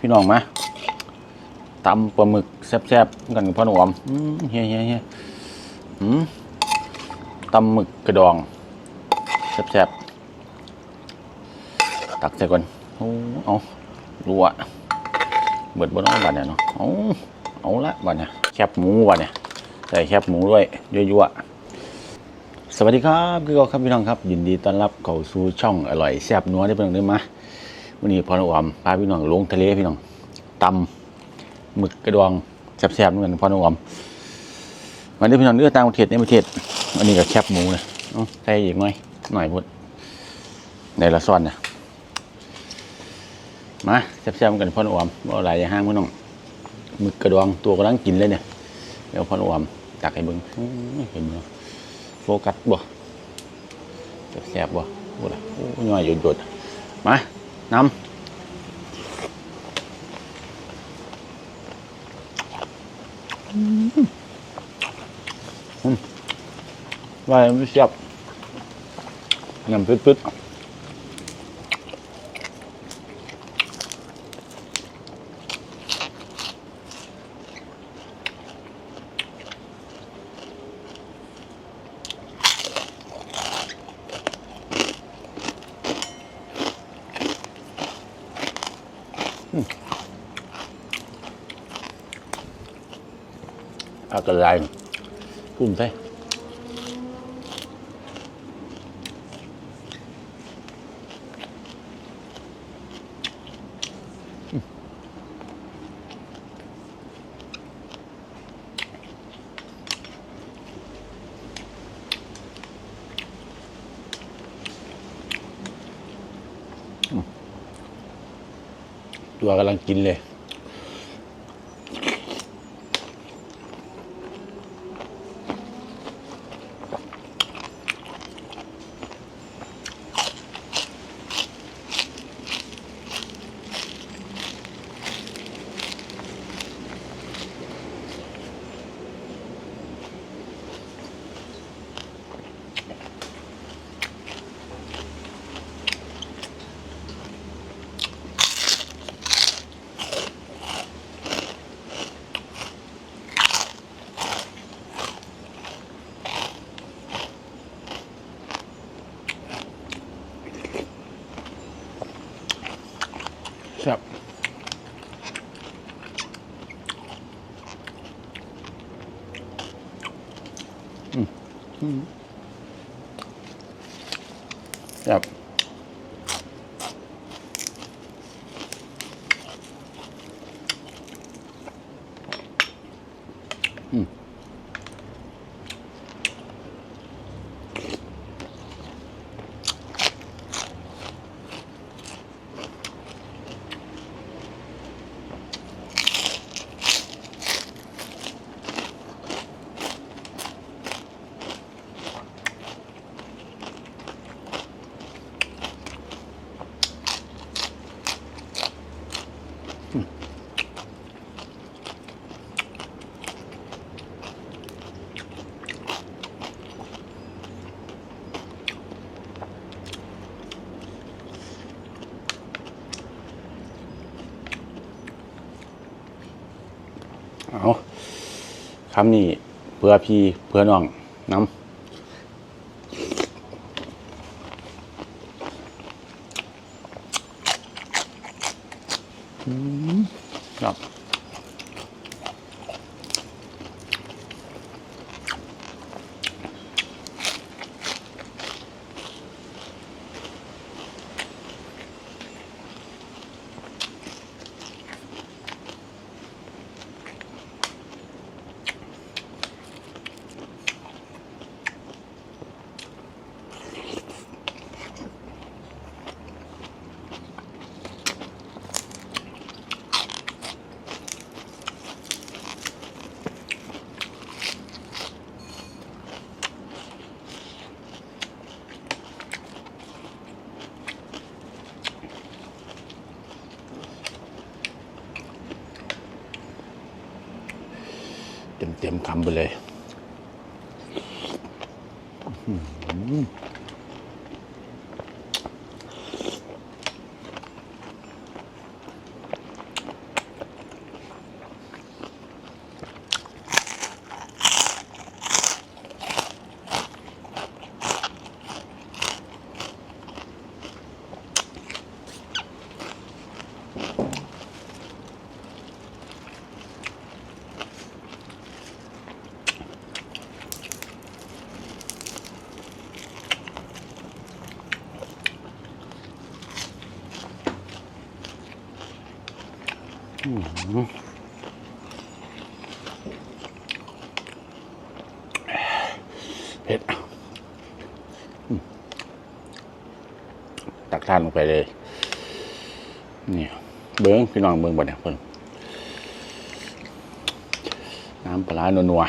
พี่น้องมาตำปลาหมึกแซ่บๆกันกับพ่อหนุ่มอืมเฮียเฮียเฮียตำหมึกกระดองแซ่บๆตักใส่ก่อนโอ้เอารัวเบิดบนน้องบัดเนี่ยเนาะเอาเอาละบัดเนี่ยแคบหมูบัดเนี่ยใส่แคบหมูด้วยยั่วๆสวัสดีครับคือเราครับพี่น้องครับ ยินดีต้อนรับเข้าสู่ช่องอร่อยแซ่บนัวได้เป็นอย่างนี้มา วันนี้พอนุ่มพาพี่น้องลงทะเลพี่น้องตำหมึกกระดองแซ่บๆเหมือนกันพอนุ่มวันนี้พี่น้องเลือกต่างประเทศในประเทศอันนี้ก็แคบหมูเลยใส่อีกหน่อยหน่อยพุดในละซ่อนนะมาแซ่บๆกันพอนุ่มว่าหลายอย่างห้างพี่น้องหมึกกระดองตัวกำลังกินเลยเนี่ยเดี๋ยวพอนุ่มตักให้เบิ้งเห็นบ่โฟกัสบ่แซ่บๆบ่โอ้ล่ะโอ้ย่อยหยดๆมา น้ำว่าไม่เสียบน้ำปึ๊ดๆ อากาศไรพุ่มใช่ ตัวกำลังกินเลย ซ่บอืมอืมแซ่บอืมเอา คำนี้เพื่อพี่เพื่อน้องน้ำครับ เต็มเต็มคำไปเลย เผ็ดตักทานลงไปเลยนี่เบิ้งพี่น้องเบิ้งบ่เนี่ยเพิ่นน้ำปลาร้านัว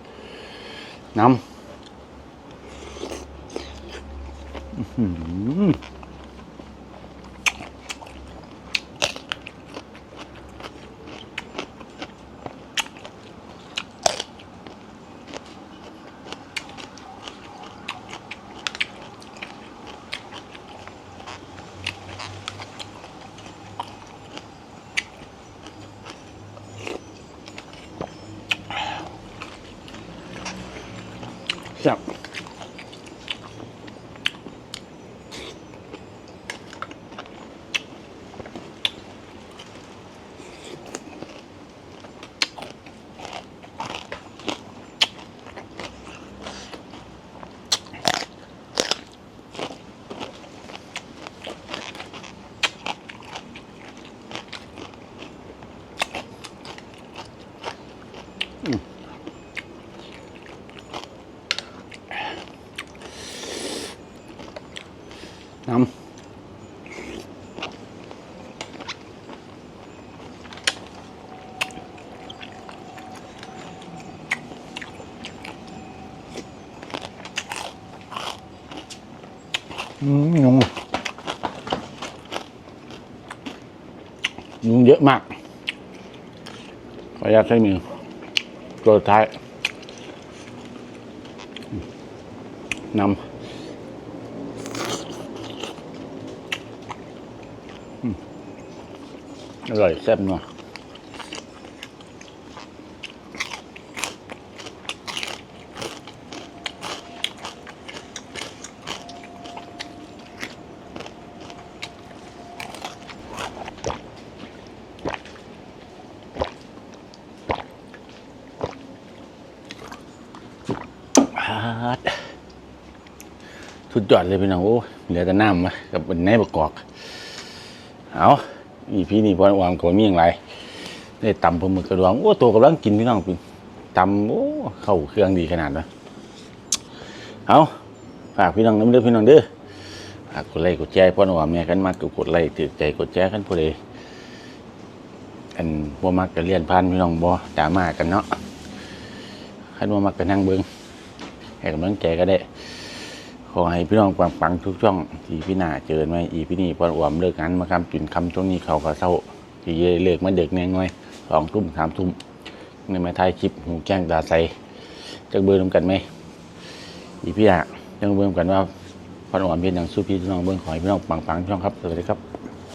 ๆน้ำ อื้ อหือแซ่บน้ำอืมยุงยุงเยอะมากขออนุญาตใช้มือตัวสุดท้ายนำ อร่อยแซ่บเนัวฮัดสุดยอดเลยพี่น้องโอ้เหลือแต่น้ำมากับเป็นแหนประกอบเอา อีพี่นี่พอวางตัวมีอย่างไรได้ตำปลาหมึกกระดองโอ้ตัวกำลังกินพี่น้องพี่ตำโอ้เข้าเครื่องดีขนาดนั้นเอาฝากพี่น้องน้ำเด้อพี่น้องเด้อฝากกดไลค์กดแชร์พ่อหนุ่มเนี่ยกันมากกดไลค์ถือใจกดแชร์กันพอดีอันบ่มักก็เลียนพันพี่น้องบ่ดามากันเนาะคันบ่มักก็นั่งเบิ่งให้กำลังใจก็ได้ ขอให้พี่น้องปังปังๆทุกช่องที่พี่หนาเจอไหมอีพี่นี่พออวมเลิกงานมาคำจุนคำช่วงนี้เขาก็เศร้าที่เยเลิกมาเด็กแน่ง่อยสองทุ่มสามทุ่มในมาถ่ายคลิปหูแจ้งตาใสจะเบอร์นำกันไหมอีพี่อะจังเบอร์นำกันว่าพออวมเป็นอย่างสู้พี่น้องเบิ้งขอให้พี่น้องปังปังๆช่องครับสวัสดีครับ